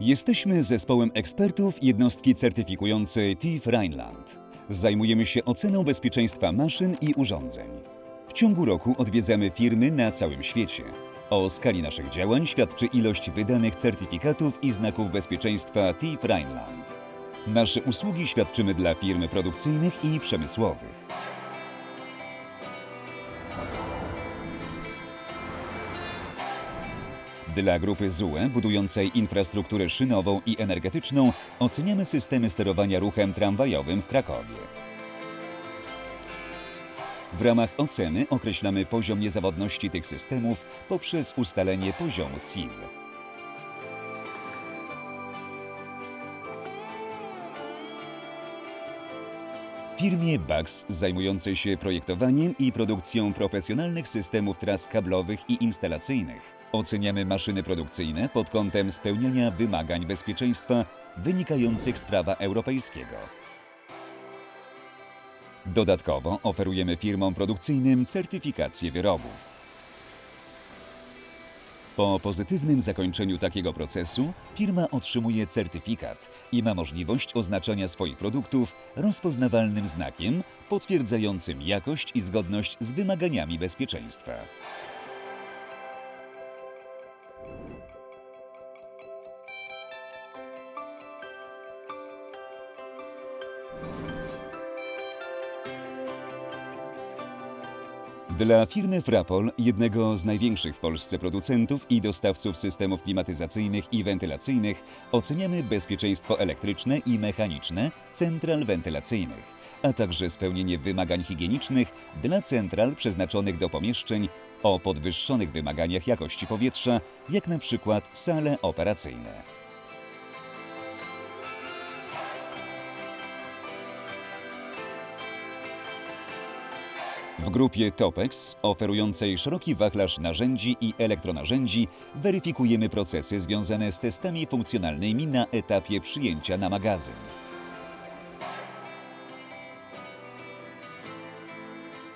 Jesteśmy zespołem ekspertów jednostki certyfikującej TIF Rheinland. Zajmujemy się oceną bezpieczeństwa maszyn i urządzeń. W ciągu roku odwiedzamy firmy na całym świecie. O skali naszych działań świadczy ilość wydanych certyfikatów i znaków bezpieczeństwa TIF Rheinland. Nasze usługi świadczymy dla firm produkcyjnych i przemysłowych. Dla grupy ZUE budującej infrastrukturę szynową i energetyczną oceniamy systemy sterowania ruchem tramwajowym w Krakowie. W ramach oceny określamy poziom niezawodności tych systemów poprzez ustalenie poziomu SIL. Firmie BAX zajmującej się projektowaniem i produkcją profesjonalnych systemów tras kablowych i instalacyjnych oceniamy maszyny produkcyjne pod kątem spełniania wymagań bezpieczeństwa wynikających z prawa europejskiego. Dodatkowo oferujemy firmom produkcyjnym certyfikację wyrobów. Po pozytywnym zakończeniu takiego procesu firma otrzymuje certyfikat i ma możliwość oznaczania swoich produktów rozpoznawalnym znakiem potwierdzającym jakość i zgodność z wymaganiami bezpieczeństwa. Dla firmy Frapol, jednego z największych w Polsce producentów i dostawców systemów klimatyzacyjnych i wentylacyjnych, oceniamy bezpieczeństwo elektryczne i mechaniczne central wentylacyjnych, a także spełnienie wymagań higienicznych dla central przeznaczonych do pomieszczeń o podwyższonych wymaganiach jakości powietrza, jak na przykład sale operacyjne. W grupie Topex, oferującej szeroki wachlarz narzędzi i elektronarzędzi, weryfikujemy procesy związane z testami funkcjonalnymi na etapie przyjęcia na magazyn.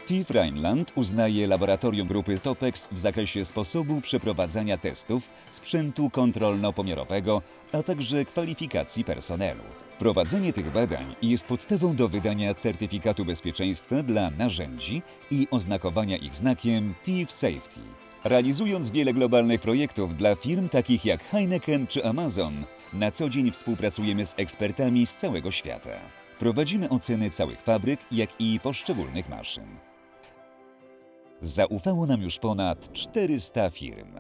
TIF Rheinland uznaje laboratorium grupy Topex w zakresie sposobu przeprowadzania testów sprzętu kontrolno-pomiarowego, a także kwalifikacji personelu. Prowadzenie tych badań jest podstawą do wydania certyfikatu bezpieczeństwa dla narzędzi i oznakowania ich znakiem TIF Safety. Realizując wiele globalnych projektów dla firm takich jak Heineken czy Amazon, na co dzień współpracujemy z ekspertami z całego świata. Prowadzimy oceny całych fabryk, jak i poszczególnych maszyn. Zaufało nam już ponad 400 firm.